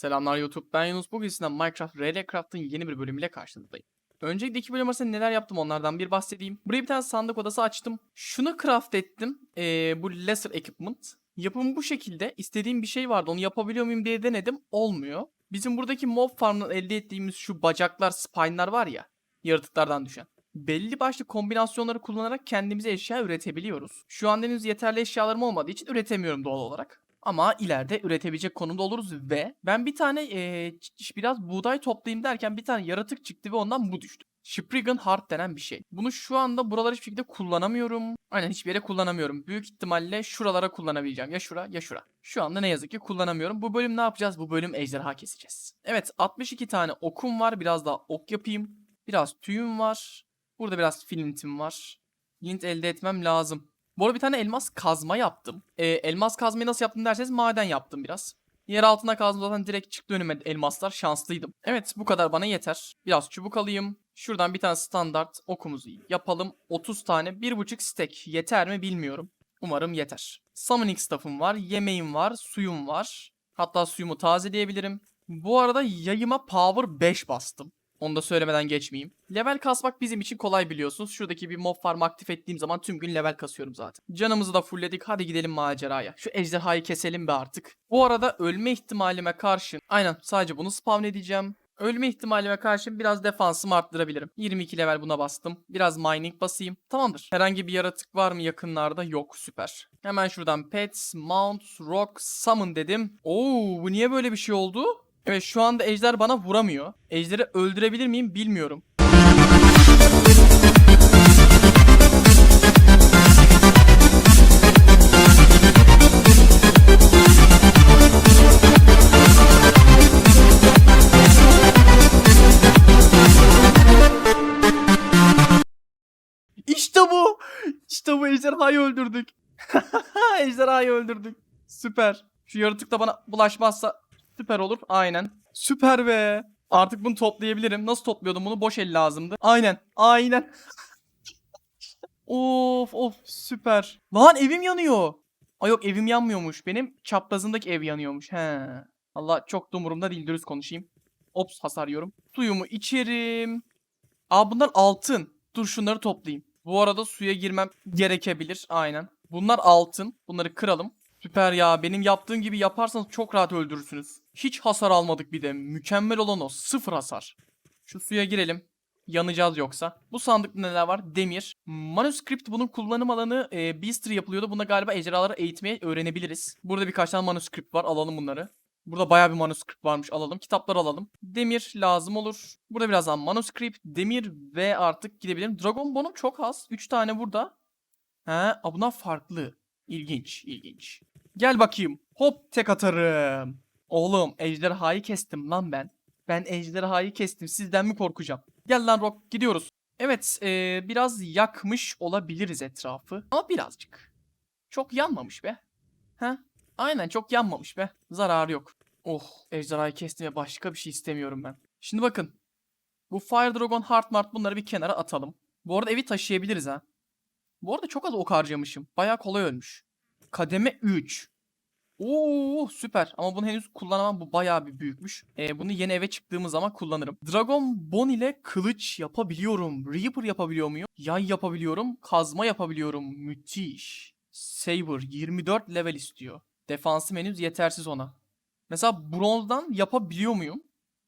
Selamlar YouTube, ben Yunus. Bugün sizden Minecraft Realcraft'ın yeni bir bölümüyle karşınızdayım. Öncelikle iki bölüm arasında neler yaptım onlardan bir bahsedeyim. Buraya bir tane sandık odası açtım. Şunu craft ettim. Ee, bu Lesser Equipment. Yapımı bu şekilde. İstediğim bir şey vardı. Onu yapabiliyor muyum diye denedim. Olmuyor. Bizim buradaki mob farm'dan elde ettiğimiz şu bacaklar, spine'lar var ya. Yaratıklardan düşen. Belli başlı kombinasyonları kullanarak kendimize eşya üretebiliyoruz. Şu an henüz yeterli eşyalarım olmadığı için üretemiyorum doğal olarak. Ama ileride üretebilecek konumda oluruz ve ben bir tane ç- biraz buğday toplayayım derken bir tane yaratık çıktı ve ondan bu düştü. Spriggan Heart denen bir şey. Bunu şu anda buraları hiçbir şekilde kullanamıyorum. Aynen hiçbir yere kullanamıyorum. Büyük ihtimalle şuralara kullanabileceğim. Ya şura ya şura. Şu anda ne yazık ki kullanamıyorum. Bu bölüm ne yapacağız? Bu bölüm ejderha keseceğiz. Evet 62 tane okum var. Biraz daha ok yapayım. Biraz tüyüm var. Burada biraz flintim var. Lint elde etmem lazım. Bu arada bir tane elmas kazma yaptım. Ee, elmas kazmayı nasıl yaptım derseniz maden yaptım biraz. Yer altına kazdım zaten direkt çıktı önüme elmaslar. Şanslıydım. Evet bu kadar bana yeter. Biraz çubuk alayım. Şuradan bir tane standart okumuzu yapalım. 30 tane 1.5 stack. Yeter mi bilmiyorum. Umarım yeter. Summoning staff'ım var. Yemeğim var. Suyum var. Hatta suyumu tazeleyebilirim. Bu arada yayıma power 5 bastım. Onu da söylemeden geçmeyeyim. Level kasmak bizim için kolay biliyorsunuz. Şuradaki bir mob farm aktif ettiğim zaman tüm gün level kasıyorum zaten. Canımızı da fullledik. Hadi gidelim maceraya. Şu ejderhayı keselim be artık. Bu arada ölme ihtimalime karşın aynen sadece bunu spawn edeceğim. Ölme ihtimalime karşın biraz defansımı arttırabilirim. 22 level buna bastım. Biraz mining basayım. Tamamdır. Herhangi bir yaratık var mı yakınlarda? Yok. Süper. Hemen şuradan pets, mount, rock, summon dedim. Oo bu niye böyle bir şey oldu? Evet şu anda ejder bana vuramıyor. Ejderi öldürebilir miyim bilmiyorum. İşte bu. İşte bu ejderhayı öldürdük. ejderhayı öldürdük. Süper. Şu yaratık da bana bulaşmazsa süper olur. Aynen. Süper be. Artık bunu toplayabilirim. Nasıl topluyordum bunu? Boş el lazımdı. Aynen. Aynen. of of süper. Lan evim yanıyor. Ay yok evim yanmıyormuş. Benim çaprazındaki ev yanıyormuş. He. Allah çok da umurumda değil dürüst konuşayım. Ops hasar yiyorum. Suyumu içerim. Aa bunlar altın. Dur şunları toplayayım. Bu arada suya girmem gerekebilir. Aynen. Bunlar altın. Bunları kıralım. Süper ya. Benim yaptığım gibi yaparsanız çok rahat öldürürsünüz. Hiç hasar almadık bir de. Mükemmel olan o. Sıfır hasar. Şu suya girelim. Yanacağız yoksa. Bu sandıkta neler var? Demir. Manuscript bunun kullanım alanı e, Beaster yapılıyordu. Bunda galiba ejderhaları eğitmeyi öğrenebiliriz. Burada birkaç tane manuscript var. Alalım bunları. Burada bayağı bir manuscript varmış. Alalım. Kitaplar alalım. Demir lazım olur. Burada birazdan manuscript, demir ve artık gidebilirim. Dragon Bone'um çok az. 3 tane burada. He, bunlar farklı. İlginç, ilginç. Gel bakayım. Hop tek atarım. Oğlum ejderhayı kestim lan ben. Ben ejderhayı kestim. Sizden mi korkacağım? Gel lan Rock gidiyoruz. Evet eee, biraz yakmış olabiliriz etrafı. Ama birazcık. Çok yanmamış be. He? Aynen çok yanmamış be. Zararı yok. Oh ejderhayı kestim ve başka bir şey istemiyorum ben. Şimdi bakın. Bu Fire Dragon Heart Mart bunları bir kenara atalım. Bu arada evi taşıyabiliriz ha. Bu arada çok az ok harcamışım. Bayağı kolay ölmüş. Kademe 3. Oo süper ama bunu henüz kullanamam bu bayağı bir büyükmüş. Ee, bunu yeni eve çıktığımız zaman kullanırım. Dragon Bone ile kılıç yapabiliyorum. Reaper yapabiliyor muyum? Yay yapabiliyorum. Kazma yapabiliyorum. Müthiş. Saber 24 level istiyor. Defansım henüz yetersiz ona. Mesela bronzdan yapabiliyor muyum?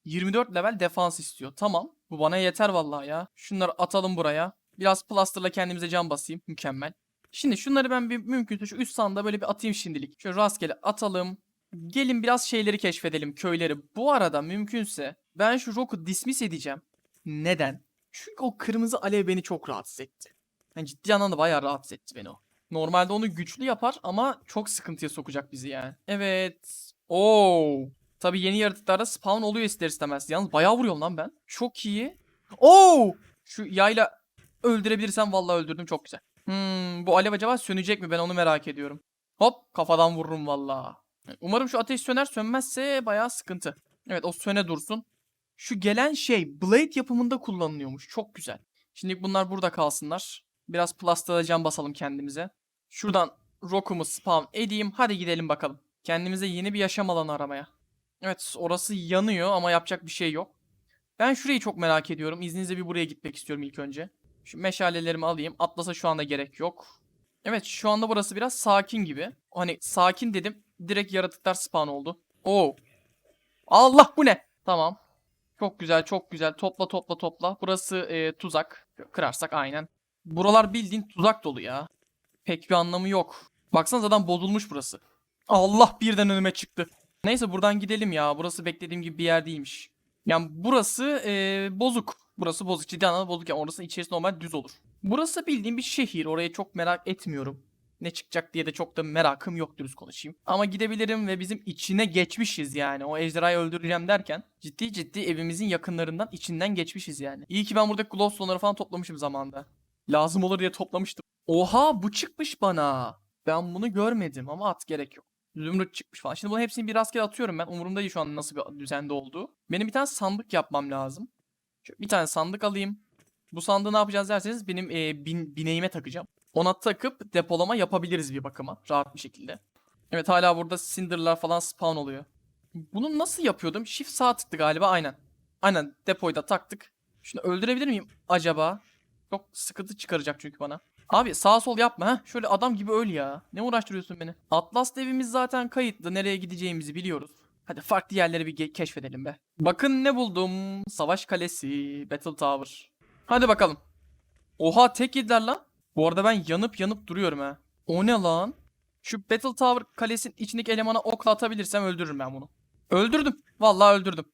24 level defans istiyor. Tamam. Bu bana yeter vallahi ya. Şunları atalım buraya. Biraz plasterla kendimize can basayım. Mükemmel. Şimdi şunları ben bir mümkünse şu üst sanda böyle bir atayım şimdilik. Şöyle rastgele atalım. Gelin biraz şeyleri keşfedelim. Köyleri. Bu arada mümkünse ben şu Rock'u dismiss edeceğim. Neden? Çünkü o kırmızı alev beni çok rahatsız etti. Yani ciddi anlamda bayağı rahatsız etti beni o. Normalde onu güçlü yapar ama çok sıkıntıya sokacak bizi yani. Evet. Oo. Tabii yeni yaratıklarda spawn oluyor ister istemez. Yalnız bayağı vuruyorum lan ben. Çok iyi. Oo! Şu yayla öldürebilirsem vallahi öldürdüm çok güzel. Hmm, bu alev acaba sönecek mi? Ben onu merak ediyorum. Hop kafadan vururum vallahi. Umarım şu ateş söner sönmezse bayağı sıkıntı. Evet o söne dursun. Şu gelen şey blade yapımında kullanılıyormuş. Çok güzel. Şimdi bunlar burada kalsınlar. Biraz plastara cam basalım kendimize. Şuradan rock'umu spawn edeyim. Hadi gidelim bakalım. Kendimize yeni bir yaşam alanı aramaya. Evet orası yanıyor ama yapacak bir şey yok. Ben şurayı çok merak ediyorum. İzninizle bir buraya gitmek istiyorum ilk önce. Şu meşalelerimi alayım. Atlas'a şu anda gerek yok. Evet şu anda burası biraz sakin gibi. Hani sakin dedim. Direkt yaratıklar spawn oldu. Oo. Allah bu ne? Tamam. Çok güzel çok güzel. Topla topla topla. Burası e, tuzak. Kırarsak aynen. Buralar bildiğin tuzak dolu ya. Pek bir anlamı yok. Baksanıza adam bozulmuş burası. Allah birden önüme çıktı. Neyse buradan gidelim ya. Burası beklediğim gibi bir yer değilmiş. Yani burası e, bozuk. Burası bozuk. Ciddi anlamda bozuk. Yani orası içerisi normal düz olur. Burası bildiğim bir şehir. Oraya çok merak etmiyorum. Ne çıkacak diye de çok da merakım yok dürüst konuşayım. Ama gidebilirim ve bizim içine geçmişiz yani. O ejderhayı öldüreceğim derken ciddi ciddi evimizin yakınlarından içinden geçmişiz yani. İyi ki ben buradaki glowstone'ları falan toplamışım zamanda. Lazım olur diye toplamıştım. Oha bu çıkmış bana. Ben bunu görmedim ama at gerek yok. Zümrüt çıkmış falan. Şimdi bunun hepsini bir rastgele atıyorum ben. Umurumda değil şu an nasıl bir düzende olduğu. Benim bir tane sandık yapmam lazım. Şöyle bir tane sandık alayım. Bu sandığı ne yapacağız derseniz benim e, bin, bineğime takacağım. Ona takıp depolama yapabiliriz bir bakıma. Rahat bir şekilde. Evet hala burada cinderlar falan spawn oluyor. Bunu nasıl yapıyordum? Shift sağ tıktı galiba aynen. Aynen depoyu da taktık. Şunu öldürebilir miyim acaba? Çok sıkıntı çıkaracak çünkü bana. Abi sağ sol yapma ha. Şöyle adam gibi öl ya. Ne uğraştırıyorsun beni? Atlas evimiz zaten kayıtlı. Nereye gideceğimizi biliyoruz. Hadi farklı yerleri bir keşfedelim be. Bakın ne buldum. Savaş Kalesi. Battle Tower. Hadi bakalım. Oha tek yediler lan. Bu arada ben yanıp yanıp duruyorum ha. O ne lan? Şu Battle Tower kalesinin içindeki elemana okla atabilirsem öldürürüm ben bunu. Öldürdüm. Vallahi öldürdüm.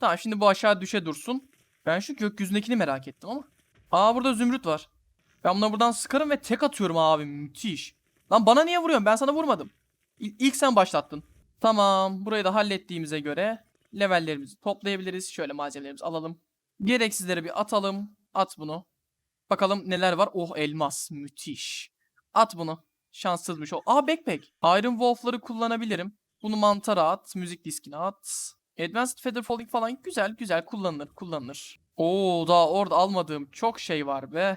Tamam şimdi bu aşağı düşe dursun. Ben şu gökyüzündekini merak ettim ama. Aa burada zümrüt var. Ben buna buradan sıkarım ve tek atıyorum abi. Müthiş. Lan bana niye vuruyorsun? Ben sana vurmadım. İl- İlk sen başlattın. Tamam. Burayı da hallettiğimize göre levellerimizi toplayabiliriz. Şöyle malzemelerimizi alalım. Gereksizleri bir atalım. At bunu. Bakalım neler var. Oh elmas. Müthiş. At bunu. Şanssızmış o. Aa backpack. Iron Wolf'ları kullanabilirim. Bunu mantara at. Müzik diskine at. Advanced Feather Falling falan güzel güzel kullanılır kullanılır. Oo daha orada almadığım çok şey var be.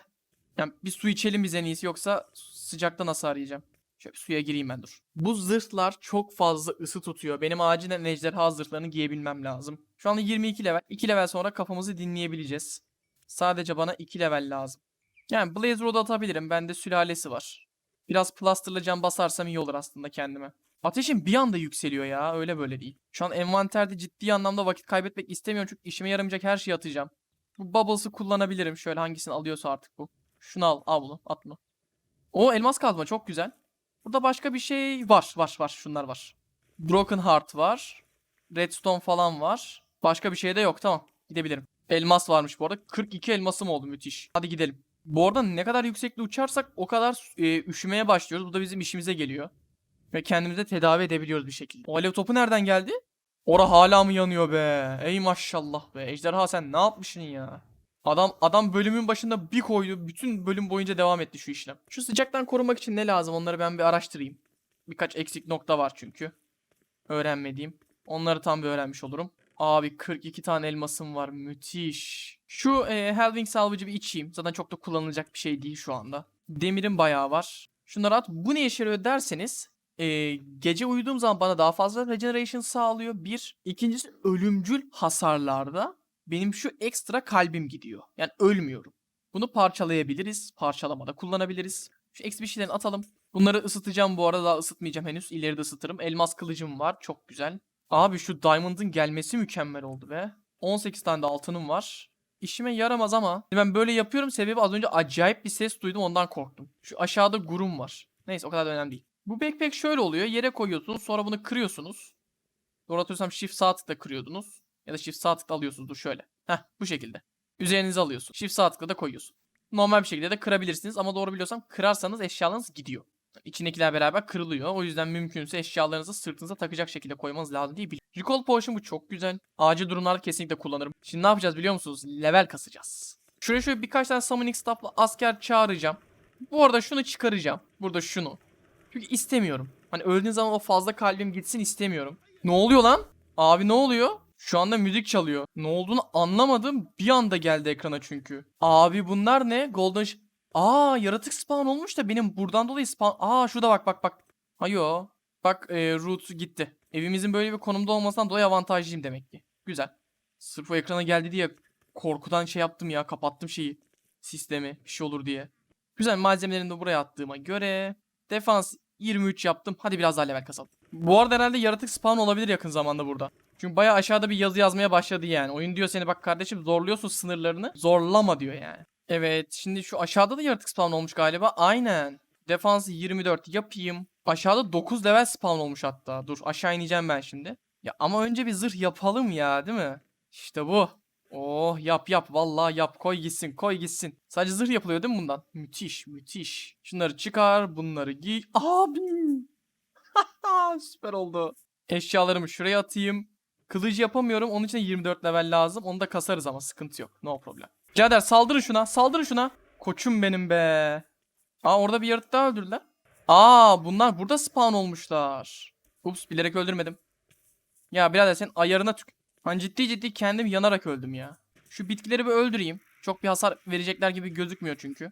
Yani bir su içelim biz en iyisi yoksa sıcakta nasıl arayacağım? Şöyle suya gireyim ben dur. Bu zırhlar çok fazla ısı tutuyor. Benim acilen ejderha zırhlarını giyebilmem lazım. Şu anda 22 level. 2 level sonra kafamızı dinleyebileceğiz. Sadece bana 2 level lazım. Yani Blaze Rod atabilirim. Bende sülalesi var. Biraz plasterlı can basarsam iyi olur aslında kendime. Ateşim bir anda yükseliyor ya. Öyle böyle değil. Şu an envanterde ciddi anlamda vakit kaybetmek istemiyorum. Çünkü işime yaramayacak her şeyi atacağım. Bu Bubbles'ı kullanabilirim. Şöyle hangisini alıyorsa artık bu. Şunu al. Al bunu. At bunu. O elmas kazma çok güzel. Burada başka bir şey var. Var var. Şunlar var. Broken Heart var. Redstone falan var. Başka bir şey de yok. Tamam. Gidebilirim. Elmas varmış bu arada. 42 elmasım oldu. Müthiş. Hadi gidelim. Bu arada ne kadar yüksekte uçarsak o kadar e, üşümeye başlıyoruz. Bu da bizim işimize geliyor. Ve kendimize tedavi edebiliyoruz bir şekilde. O alev topu nereden geldi? Ora hala mı yanıyor be? Ey maşallah be. Ejderha sen ne yapmışsın ya? Adam adam bölümün başında bir koydu. Bütün bölüm boyunca devam etti şu işlem. Şu sıcaktan korunmak için ne lazım? Onları ben bir araştırayım. Birkaç eksik nokta var çünkü. Öğrenmediğim. Onları tam bir öğrenmiş olurum. Abi 42 tane elmasım var. Müthiş. Şu e, Helving Salvage'ı bir içeyim. Zaten çok da kullanılacak bir şey değil şu anda. Demirim bayağı var. Şunları at. Bu ne işe yarıyor derseniz e, gece uyuduğum zaman bana daha fazla regeneration sağlıyor. Bir. İkincisi ölümcül hasarlarda benim şu ekstra kalbim gidiyor. Yani ölmüyorum. Bunu parçalayabiliriz. Parçalamada kullanabiliriz. Şu eksi bir şeylerini atalım. Bunları ısıtacağım bu arada daha ısıtmayacağım henüz. İleride ısıtırım. Elmas kılıcım var. Çok güzel. Abi şu Diamond'ın gelmesi mükemmel oldu be. 18 tane de altınım var. İşime yaramaz ama ben böyle yapıyorum sebebi az önce acayip bir ses duydum ondan korktum. Şu aşağıda gurum var. Neyse o kadar da önemli değil. Bu backpack şöyle oluyor. Yere koyuyorsunuz sonra bunu kırıyorsunuz. Doğru hatırlıyorsam shift sağ tıkla kırıyordunuz. Ya da shift sağ tıkla alıyorsunuz. Dur şöyle. Heh bu şekilde. Üzerinize alıyorsun. Shift sağ tıkla da koyuyorsun. Normal bir şekilde de kırabilirsiniz ama doğru biliyorsam kırarsanız eşyalarınız gidiyor. İçindekiler beraber kırılıyor. O yüzden mümkünse eşyalarınızı sırtınıza takacak şekilde koymanız lazım diye biliyorum. Recall Potion bu çok güzel. Acil durumlarda kesinlikle kullanırım. Şimdi ne yapacağız biliyor musunuz? Level kasacağız. Şuraya şöyle birkaç tane summoning staff'la asker çağıracağım. Bu arada şunu çıkaracağım. Burada şunu. Çünkü istemiyorum. Hani öldüğün zaman o fazla kalbim gitsin istemiyorum. Ne oluyor lan? Abi ne oluyor? Şu anda müzik çalıyor. Ne olduğunu anlamadım. Bir anda geldi ekrana çünkü. Abi bunlar ne? Golden... Aa yaratık spawn olmuş da benim buradan dolayı spawn... Aa şurada bak bak bak. Hayo. Bak e, root gitti. Evimizin böyle bir konumda olmasından dolayı avantajlıyım demek ki. Güzel. Sırf o ekrana geldi diye korkudan şey yaptım ya kapattım şeyi. Sistemi bir şey olur diye. Güzel malzemelerini de buraya attığıma göre defans 23 yaptım. Hadi biraz daha level kasalım. Bu arada herhalde yaratık spawn olabilir yakın zamanda burada. Çünkü bayağı aşağıda bir yazı yazmaya başladı yani. Oyun diyor seni bak kardeşim zorluyorsun sınırlarını. Zorlama diyor yani. Evet şimdi şu aşağıda da yaratık spawn olmuş galiba. Aynen. Defansı 24 yapayım. Aşağıda 9 level spawn olmuş hatta. Dur aşağı ineceğim ben şimdi. Ya ama önce bir zırh yapalım ya değil mi? İşte bu. Oh yap yap vallahi yap koy gitsin koy gitsin. Sadece zırh yapılıyor değil mi bundan? Müthiş müthiş. Şunları çıkar bunları giy. Abi. Süper oldu. Eşyalarımı şuraya atayım. Kılıcı yapamıyorum. Onun için de 24 level lazım. Onu da kasarız ama sıkıntı yok. No problem. Cader saldırın şuna. Saldırın şuna. Koçum benim be. Aa orada bir yaratık daha öldürdüler. Aa bunlar burada spawn olmuşlar. Ups bilerek öldürmedim. Ya birader sen ayarına tük. Ben ciddi ciddi kendim yanarak öldüm ya. Şu bitkileri bir öldüreyim. Çok bir hasar verecekler gibi gözükmüyor çünkü.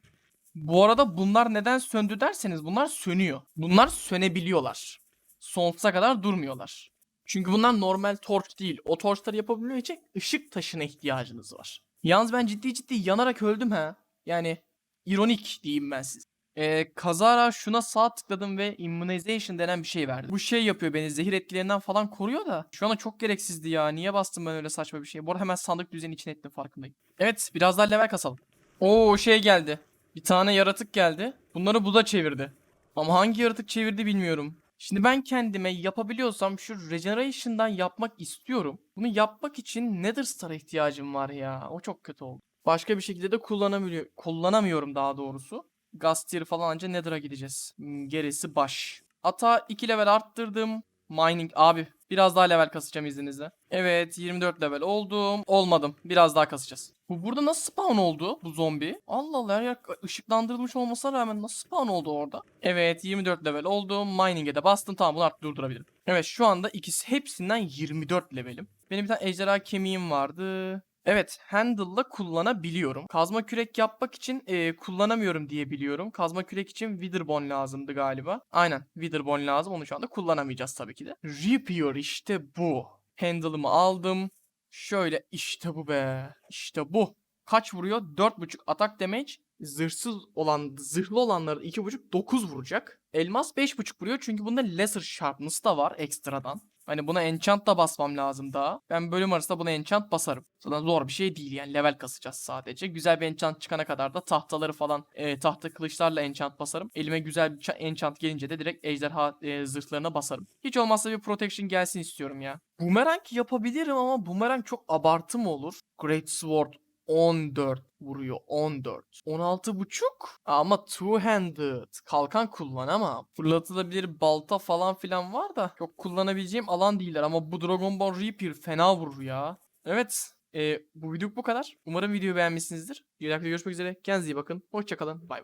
Bu arada bunlar neden söndü derseniz bunlar sönüyor. Bunlar sönebiliyorlar. Sonsuza kadar durmuyorlar. Çünkü bunlar normal torç değil. O torçları yapabilmek için ışık taşına ihtiyacınız var. Yalnız ben ciddi ciddi yanarak öldüm ha. Yani ironik diyeyim ben size. Ee, kazara şuna sağ tıkladım ve immunization denen bir şey verdi. Bu şey yapıyor beni zehir etkilerinden falan koruyor da. Şu anda çok gereksizdi ya. Niye bastım ben öyle saçma bir şey? Bu arada hemen sandık düzeni içine ettim farkındayım. Evet biraz daha level kasalım. Oo şey geldi. Bir tane yaratık geldi. Bunları bu da çevirdi. Ama hangi yaratık çevirdi bilmiyorum. Şimdi ben kendime yapabiliyorsam şu regeneration'dan yapmak istiyorum. Bunu yapmak için Nether Star'a ihtiyacım var ya. O çok kötü oldu. Başka bir şekilde de kullanamıyor kullanamıyorum daha doğrusu. Gaz tier falan anca Nether'a gideceğiz. Hmm, Gerisi baş. Ata 2 level arttırdım. Mining abi biraz daha level kasacağım izninizle. Evet 24 level oldum. Olmadım. Biraz daha kasacağız. Bu burada nasıl spawn oldu bu zombi? Allah Allah her yer ışıklandırılmış olmasına rağmen nasıl spawn oldu orada? Evet 24 level oldum. Mining'e de bastım. Tamam bunu artık durdurabilirim. Evet şu anda ikisi hepsinden 24 levelim. Benim bir tane ejderha kemiğim vardı. Evet, handle'la kullanabiliyorum. Kazma kürek yapmak için e, kullanamıyorum diye biliyorum. Kazma kürek için Witherbone lazımdı galiba. Aynen, Witherbone lazım. Onu şu anda kullanamayacağız tabii ki de. Reaper işte bu. Handle'ımı aldım. Şöyle işte bu be. İşte bu. Kaç vuruyor? 4.5 atak damage. Zırhsız olan, zırhlı olanları 2.5 9 vuracak. Elmas 5.5 vuruyor çünkü bunda lesser sharpness da var ekstradan. Hani buna enchant da basmam lazım daha. Ben bölüm arasında buna enchant basarım. Zaten zor bir şey değil yani level kasacağız sadece. Güzel bir enchant çıkana kadar da tahtaları falan e, tahta kılıçlarla enchant basarım. Elime güzel bir enchant gelince de direkt ejderha e, zırhlarına basarım. Hiç olmazsa bir protection gelsin istiyorum ya. Boomerang yapabilirim ama boomerang çok abartı mı olur? Great Sword 14 vuruyor 14. 16 buçuk ama two-handed. Kalkan kullanamam. Fırlatılabilir balta falan filan var da çok kullanabileceğim alan değiller ama bu Dragon Ball Reaper fena vurur ya. Evet. e, bu video bu kadar. Umarım videoyu beğenmişsinizdir. Bir dahaki görüşmek üzere. Kendinize iyi bakın. Hoşçakalın. Bay bay.